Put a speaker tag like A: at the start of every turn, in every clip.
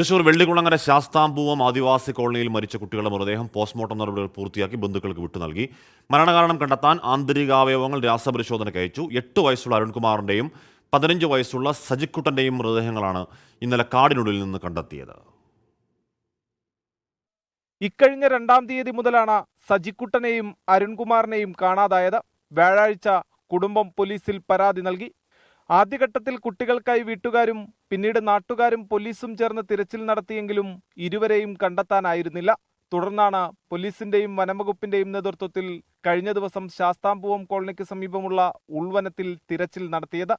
A: തൃശൂർ വെള്ളിക്കുളങ്ങര ശാസ്താംപൂവം ആദിവാസി കോളനിയിൽ മരിച്ച കുട്ടികളുടെ മൃതദേഹം പോസ്റ്റ്മോർട്ടം നടപടികൾ പൂർത്തിയാക്കി ബന്ധുക്കൾക്ക് വിട്ടു നൽകി. മരണകാരണം കണ്ടെത്താൻ ആന്തരികാവയവങ്ങൾ രാസപരിശോധനയ്ക്ക് അയച്ചു. എട്ട് വയസ്സുള്ള അരുൺകുമാറിന്റെയും പതിനഞ്ച് വയസ്സുള്ള സജിക്കുട്ടന്റെയും മൃതദേഹങ്ങളാണ് ഇന്നലെ കാടിനുള്ളിൽ നിന്ന് കണ്ടെത്തിയത്.
B: ഇക്കഴിഞ്ഞ രണ്ടാം തീയതി മുതലാണ് സജിക്കുട്ടനെയും അരുൺകുമാറിനെയും കാണാതായത്. വ്യാഴാഴ്ച കുടുംബം പോലീസിൽ പരാതി നൽകി. ആദ്യഘട്ടത്തിൽ കുട്ടികൾക്കായി വീട്ടുകാരും പിന്നീട് നാട്ടുകാരും പോലീസും ചേർന്ന് തിരച്ചിൽ നടത്തിയെങ്കിലും ഇരുവരെയും കണ്ടെത്താനായിരുന്നില്ല. തുടർന്നാണ് പോലീസിന്റെയും വനംവകുപ്പിന്റെയും നേതൃത്വത്തിൽ കഴിഞ്ഞ ദിവസം ശാസ്താംപൂവം കോളനിക്ക് സമീപമുള്ള ഉൾവനത്തിൽ തിരച്ചിൽ നടത്തിയത്.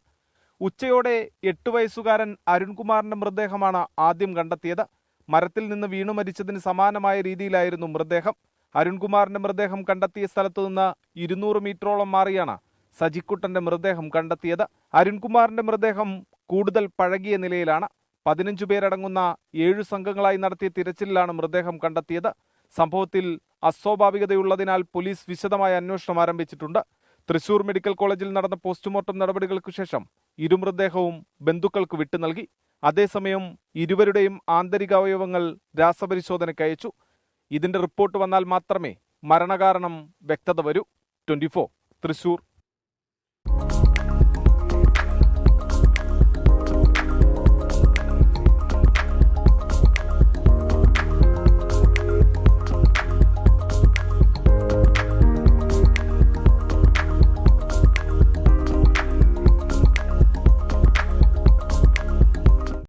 B: ഉച്ചയോടെ എട്ട് വയസ്സുകാരൻ അരുൺകുമാറിന്റെ മൃതദേഹമാണ് ആദ്യം കണ്ടെത്തിയത്. മരത്തിൽ നിന്ന് വീണു മരിച്ചതിന് സമാനമായ രീതിയിലായിരുന്നു മൃതദേഹം. അരുൺകുമാറിന്റെ മൃതദേഹം കണ്ടെത്തിയ സ്ഥലത്തു നിന്ന് ഇരുന്നൂറ് മീറ്ററോളം മാറിയാണ് സജിക്കുട്ടന്റെ മൃതദേഹം കണ്ടെത്തിയത് അരുൺകുമാറിന്റെ മൃതദേഹം കൂടുതൽ പഴകിയ നിലയിലാണ്. പതിനഞ്ചു പേരടങ്ങുന്ന ഏഴു സംഘങ്ങളായി നടത്തിയ തിരച്ചിലിലാണ് മൃതദേഹം കണ്ടെത്തിയത്. സംഭവത്തിൽ അസ്വാഭാവികതയുള്ളതിനാൽ പോലീസ് വിശദമായ അന്വേഷണം ആരംഭിച്ചിട്ടുണ്ട്. തൃശൂർ മെഡിക്കൽ കോളേജിൽ നടന്ന പോസ്റ്റ്മോർട്ടം നടപടികൾക്ക് ശേഷം ഇരുമൃതദേഹവും ബന്ധുക്കൾക്ക് വിട്ടു നൽകി. അതേസമയം ഇരുവരുടെയും ആന്തരിക അവയവങ്ങൾ രാസപരിശോധനയ്ക്ക് അയച്ചു. ഇതിന്റെ റിപ്പോർട്ട് വന്നാൽ മാത്രമേ മരണകാരണം വ്യക്തത വരൂ. ട്വന്റി തൃശൂർ.